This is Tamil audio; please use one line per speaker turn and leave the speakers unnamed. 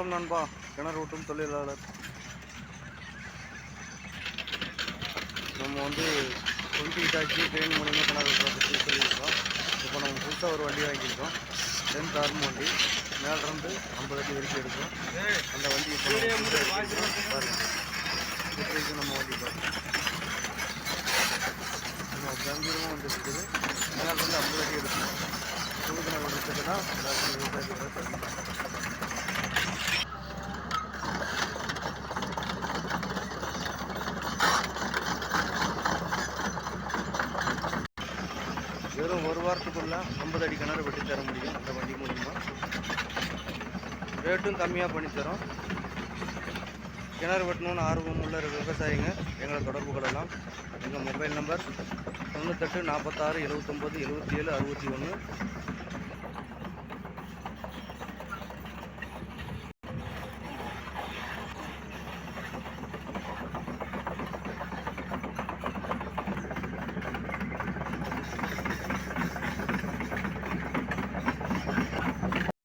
வணக்கம் நண்பா. கிணறு ஊட்டும் தொழிலாளர். நம்ம வந்து டுவெண்ட்டி டாக்ஸி ட்ரெயின் மூலிமா கிணறு ஓட்டுறத பற்றி சொல்லியிருக்கோம். இப்போ நம்ம புதுசாக ஒரு வண்டி வாங்கியிருக்கோம். டென்த் ஆர்ம் வண்டி. மேலேருந்து ஐம்பது அடி வரைக்கும் எடுக்கும். அந்த வண்டி இப்போ நம்ம நம்ம வண்டி பாருங்க. நம்ம கம்பீரமாக வந்து இருக்குது. மேலேருந்து ஐம்பது அடி எடுக்கும். புது கிணறு எடுத்துட்டுனா எல்லாருக்கும் வெறும் ஒரு வாரத்துக்குள்ளே ஐம்பது அடி கிணறு வெட்டி தர முடியும் அந்த வண்டி மூலிமா ரேட்டும் கம்மியாக பண்ணித்தரோம் கிணறு வெட்டணும்னு ஆர்வம் உள்ள விவசாயிங்க எங்களை தொடர்பு கொள்ளலாம். எங்கள் மொபைல் நம்பர் தொண்ணூத்தெட்டு நாற்பத்தாறு எழுபத்தொம்போது எழுபத்தி ஏழு அறுபத்தி ஒன்று